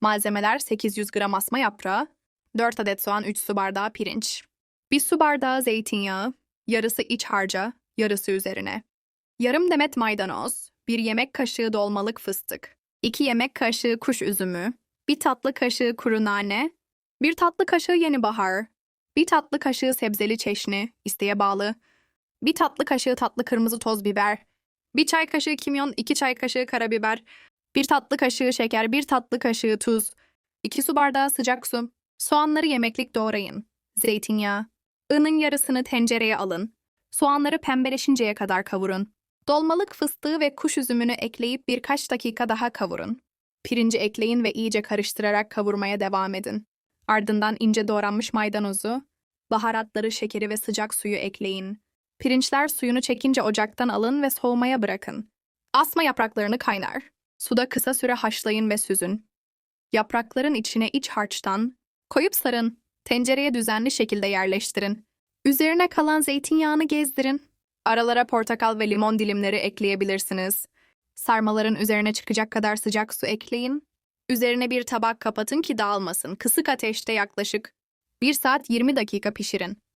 Malzemeler 800 gram asma yaprağı, 4 adet soğan 3 su bardağı pirinç, 1 su bardağı zeytinyağı, yarısı iç harca, yarısı üzerine. Yarım demet maydanoz, 1 yemek kaşığı dolmalık fıstık, 2 yemek kaşığı kuş üzümü, 1 tatlı kaşığı kuru nane, 1 tatlı kaşığı yeni bahar, 1 tatlı kaşığı sebzeli çeşni, isteğe bağlı, 1 tatlı kaşığı tatlı kırmızı toz biber, 1 çay kaşığı kimyon, 2 çay kaşığı karabiber, 1 tatlı kaşığı şeker, 1 tatlı kaşığı tuz, 2 su bardağı sıcak su. Soğanları yemeklik doğrayın. Zeytinyağı. Unun yarısını tencereye alın. Soğanları pembeleşinceye kadar kavurun. Dolmalık fıstığı ve kuş üzümünü ekleyip birkaç dakika daha kavurun. Pirinci ekleyin ve iyice karıştırarak kavurmaya devam edin. Ardından ince doğranmış maydanozu, baharatları, şekeri ve sıcak suyu ekleyin. Pirinçler suyunu çekince ocaktan alın ve soğumaya bırakın. Asma yapraklarını kaynar. Suda kısa süre haşlayın ve süzün. Yaprakların içine iç harçtan koyup sarın. Tencereye düzenli şekilde yerleştirin. Üzerine kalan zeytinyağını gezdirin. Aralara portakal ve limon dilimleri ekleyebilirsiniz. Sarmaların üzerine çıkacak kadar sıcak su ekleyin. Üzerine bir tabak kapatın ki dağılmasın. Kısık ateşte yaklaşık 1 saat 20 dakika pişirin.